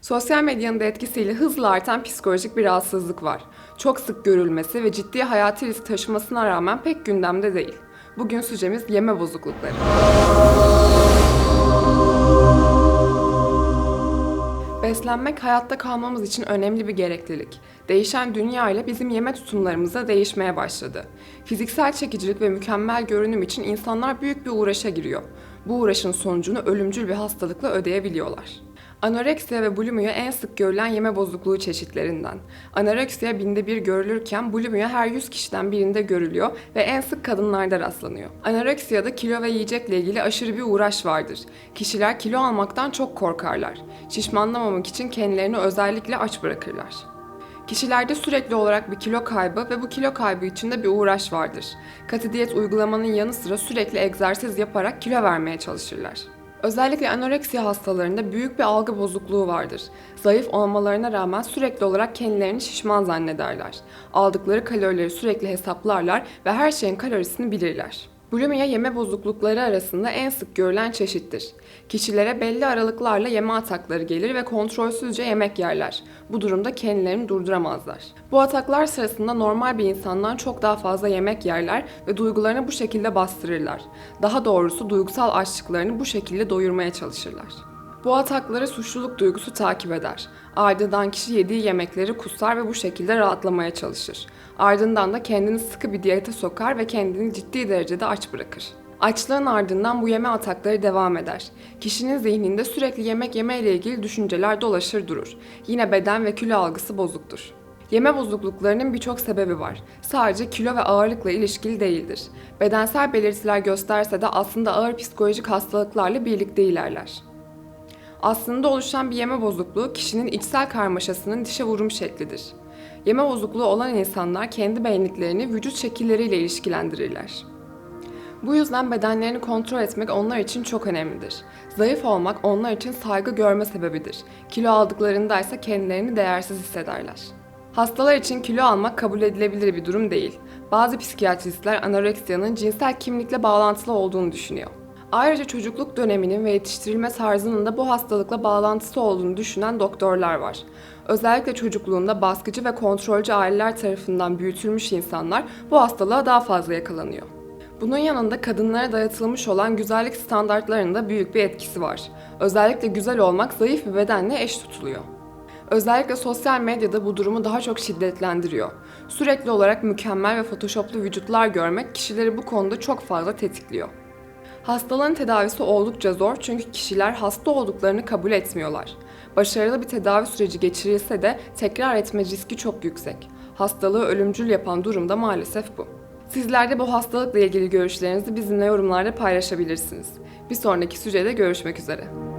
Sosyal medyanın da etkisiyle hızla artan psikolojik bir rahatsızlık var. Çok sık görülmesi ve ciddi hayati risk taşımasına rağmen pek gündemde değil. Bugün sürecimiz yeme bozuklukları. Beslenmek hayatta kalmamız için önemli bir gereklilik. Değişen dünya ile bizim yeme tutumlarımız da değişmeye başladı. Fiziksel çekicilik ve mükemmel görünüm için insanlar büyük bir uğraşa giriyor. Bu uğraşın sonucunu ölümcül bir hastalıkla ödeyebiliyorlar. Anoreksiya ve bulimia en sık görülen yeme bozukluğu çeşitlerinden. Anoreksiya binde bir görülürken bulimia her 100 kişiden birinde görülüyor ve en sık kadınlarda rastlanıyor. Anoreksiyada kilo ve yiyecekle ilgili aşırı bir uğraş vardır. Kişiler kilo almaktan çok korkarlar. Şişmanlamamak için kendilerini özellikle aç bırakırlar. Kişilerde sürekli olarak bir kilo kaybı ve bu kilo kaybı için de bir uğraş vardır. Katı diyet uygulamanın yanı sıra sürekli egzersiz yaparak kilo vermeye çalışırlar. Özellikle anoreksiya hastalarında büyük bir algı bozukluğu vardır. Zayıf olmalarına rağmen sürekli olarak kendilerini şişman zannederler. Aldıkları kalorileri sürekli hesaplarlar ve her şeyin kalorisini bilirler. Bulimia yeme bozuklukları arasında en sık görülen çeşittir. Kişilere belli aralıklarla yeme atakları gelir ve kontrolsüzce yemek yerler. Bu durumda kendilerini durduramazlar. Bu ataklar sırasında normal bir insandan çok daha fazla yemek yerler ve duygularını bu şekilde bastırırlar. Daha doğrusu duygusal açlıklarını bu şekilde doyurmaya çalışırlar. Bu atakları suçluluk duygusu takip eder. Ardından kişi yediği yemekleri kusar ve bu şekilde rahatlamaya çalışır. Ardından da kendini sıkı bir diyete sokar ve kendini ciddi derecede aç bırakır. Açlığın ardından bu yeme atakları devam eder. Kişinin zihninde sürekli yemek yeme ile ilgili düşünceler dolaşır durur. Yine beden ve kilo algısı bozuktur. Yeme bozukluklarının birçok sebebi var. Sadece kilo ve ağırlıkla ilişkili değildir. Bedensel belirtiler gösterse de aslında ağır psikolojik hastalıklarla birlikte ilerler. Aslında oluşan bir yeme bozukluğu kişinin içsel karmaşasının dışa vurum şeklidir. Yeme bozukluğu olan insanlar kendi beğendiklerini vücut şekilleriyle ilişkilendirirler. Bu yüzden bedenlerini kontrol etmek onlar için çok önemlidir. Zayıf olmak onlar için saygı görme sebebidir. Kilo aldıklarında ise kendilerini değersiz hissederler. Hastalar için kilo almak kabul edilebilir bir durum değil. Bazı psikiyatristler anoreksiyanın cinsel kimlikle bağlantılı olduğunu düşünüyor. Ayrıca çocukluk döneminin ve yetiştirilme tarzının da bu hastalıkla bağlantısı olduğunu düşünen doktorlar var. Özellikle çocukluğunda baskıcı ve kontrolcü aileler tarafından büyütülmüş insanlar bu hastalığa daha fazla yakalanıyor. Bunun yanında kadınlara dayatılmış olan güzellik standartlarının da büyük bir etkisi var. Özellikle güzel olmak zayıf bir bedenle eş tutuluyor. Özellikle sosyal medyada bu durumu daha çok şiddetlendiriyor. Sürekli olarak mükemmel ve photoshoplu vücutlar görmek kişileri bu konuda çok fazla tetikliyor. Hastalığın tedavisi oldukça zor çünkü kişiler hasta olduklarını kabul etmiyorlar. Başarılı bir tedavi süreci geçirilse de tekrar etme riski çok yüksek. Hastalığı ölümcül yapan durum da maalesef bu. Sizler de bu hastalıkla ilgili görüşlerinizi bizimle yorumlarda paylaşabilirsiniz. Bir sonraki sürede görüşmek üzere.